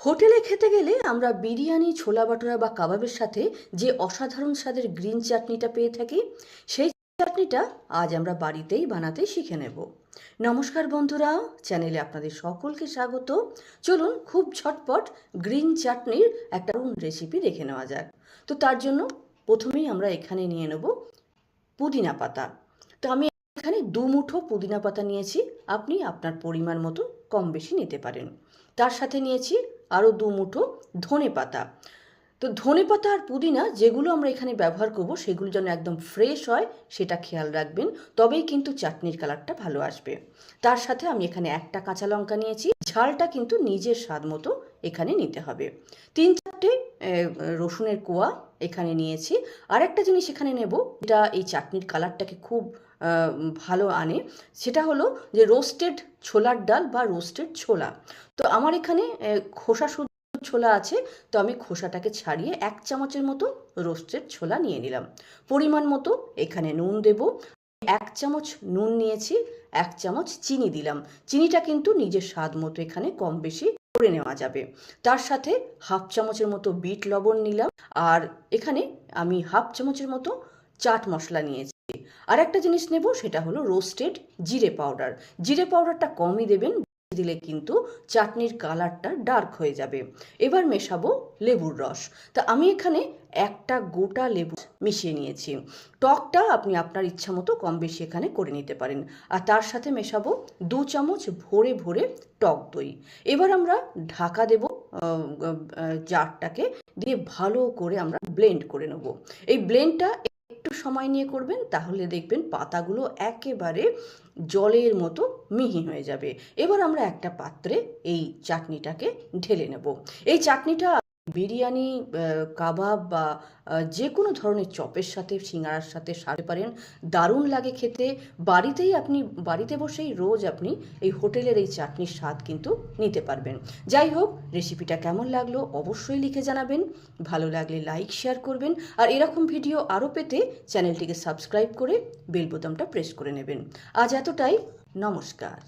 হোটেলে খেতে গেলে আমরা বিরিয়ানি, ছোলা বাটোরা বা কাবাবের সাথে যে অসাধারণ স্বাদের গ্রিন চাটনিটা পেয়ে থাকি, সেই চাটনিটা আজ আমরা বাড়িতেই বানাতে শিখে নেব। নমস্কার বন্ধুরা, চ্যানেলে আপনাদের সকলকে স্বাগত। চলুন খুব ঝটপট গ্রিন চাটনির একটা রেসিপি দেখে নেওয়া যাক। তো তার জন্য প্রথমেই আমরা এখানে নিয়ে নেব পুদিনা পাতা। তো আমি এখানে দু মুঠো পুদিনা পাতা নিয়েছি, আপনি আপনার পরিমাণ মতো কম বেশি নিতে পারেন। তার সাথে নিয়েছি আরও দু মুঠো ধনে পাতা। তো ধনে পাতা আর পুদিনা যেগুলো আমরা এখানে ব্যবহার করব, সেগুলো যেন একদম ফ্রেশ হয়, সেটা খেয়াল রাখবেন। তবেই কিন্তু চাটনির কালারটা ভালো আসবে। তার সাথে আমি এখানে একটা কাঁচা লঙ্কা নিয়েছি। ঝালটা কিন্তু নিজের স্বাদ মতো এখানে নিতে হবে। তিন চারটে রসুনের কোয়া এখানে নিয়েছি। আর একটা জিনিস এখানে নেব, যেটা এই চাটনির কালারটাকে খুব ভালো আনে, সেটা হলো যে রোস্টেড ছোলার ডাল বা রোস্টেড ছোলা। তো আমার এখানে খোসা ছোলা আছে, তো আমি খোসাটাকে ছাড়িয়ে এক চামচের মতো রোস্টেড ছোলা নিয়ে নিলাম। পরিমাণ মতো এখানে নুন দেব। এক চামচ নুন নিয়েছি, এক চামচ চিনি দিলাম। চিনিটা কিন্তু নিজের স্বাদ মতো এখানে কম বেশি করে নেওয়া যাবে। তার সাথে হাফ চামচের মতো বিট লবণ নিলাম আর এখানে আমি হাফ চামচের মতো চাট মশলা নিয়েছি। আর একটা জিনিস নেব, সেটা হলো রোস্টেড জিরে পাউডার জিরে পাউডারটা কমই দেবেন দিলে কিন্তু চাটনির কালারটা ডার্ক হয়ে যাবে। এবার মেশাবো লেবুর রস। তা আমি এখানে একটা গোটা লেবু মিশিয়ে নিয়েছি। টকটা আপনি আপনার ইচ্ছা মতো কম বেশি এখানে করে নিতে পারেন। আর তার সাথে মেশাবো দু চামচ ভরে ভরে টক দই। এবার আমরা ঢাকা দেব জারটাকে দিয়ে ভালো করে আমরা ব্লেন্ড করে নেব। এই ব্লেন্ডটা একটু সময় নিয়ে করবেন, তাহলে দেখবেন পাতাগুলো একেবারে জলের মতো মিহি হয়ে যাবে। এবার আমরা একটা পাত্রে এই চাটনিটাকে ঢেলে নেব। এই চাটনিটা বিরিয়ানি কাবাব বা যে কোনো ধরনের চপের সাথে, সিঙ্গারার সাথে সারতে পারেন। দারুণ লাগে খেতে। বাড়িতেই আপনি, বাড়িতে বসেই রোজ আপনি এই হোটেলের এই চাটনির স্বাদ কিন্তু নিতে পারবেন। যাই হোক, রেসিপিটা কেমন লাগল অবশ্যই লিখে জানাবেন। ভালো লাগলে লাইক, শেয়ার করবেন। আর এরকম ভিডিও আরও পেতে চ্যানেলটিকে সাবস্ক্রাইব করে বেল বোতামটা প্রেস করে নেবেন। আজ এতটাই। নমস্কার।